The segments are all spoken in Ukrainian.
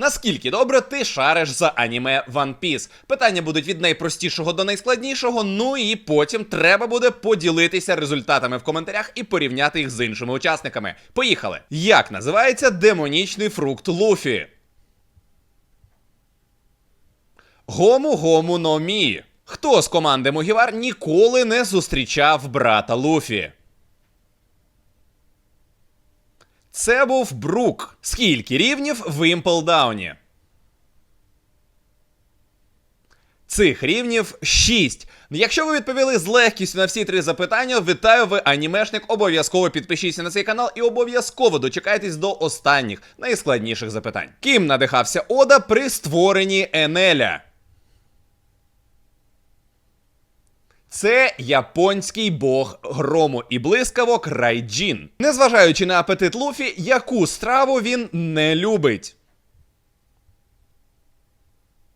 Наскільки добре ти шариш за аніме One Piece? Питання будуть від найпростішого до найскладнішого. Ну і потім треба буде поділитися результатами в коментарях і порівняти їх з іншими учасниками. Поїхали! Як називається демонічний фрукт Луфі? Гому гому но мі. Хто з команди Мугівар ніколи не зустрічав брата Луфі? Це був Брук. Скільки рівнів в Імплдауні? Цих рівнів 6. Якщо ви відповіли з легкістю на всі три запитання, вітаю ви анімешник. Обов'язково підпишіться на цей канал і обов'язково дочекайтесь до останніх найскладніших запитань. Ким надихався Ода при створенні Енеля? Це японський бог грому і блискавок Райджін. Незважаючи на апетит Луфі, яку страву він не любить.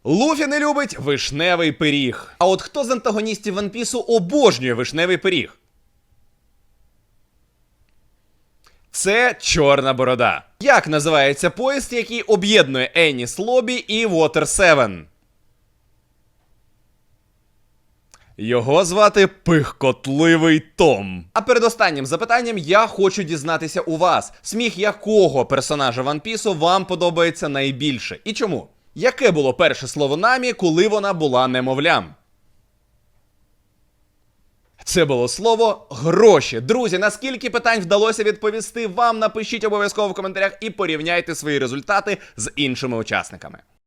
Луфі не любить вишневий пиріг. А от хто з антагоністів Ванпісу обожнює вишневий пиріг? Це чорна борода. Як називається поїзд, який об'єднує Еніс Лобі і Water 7? Його звати Пихкотливий Том. А перед останнім запитанням я хочу дізнатися у вас, сміх якого персонажа Ван Пісу вам подобається найбільше? І чому? Яке було перше слово намі, коли вона була немовлям? Це було слово гроші. Друзі, наскільки питань вдалося відповісти вам? Напишіть обов'язково в коментарях і порівняйте свої результати з іншими учасниками.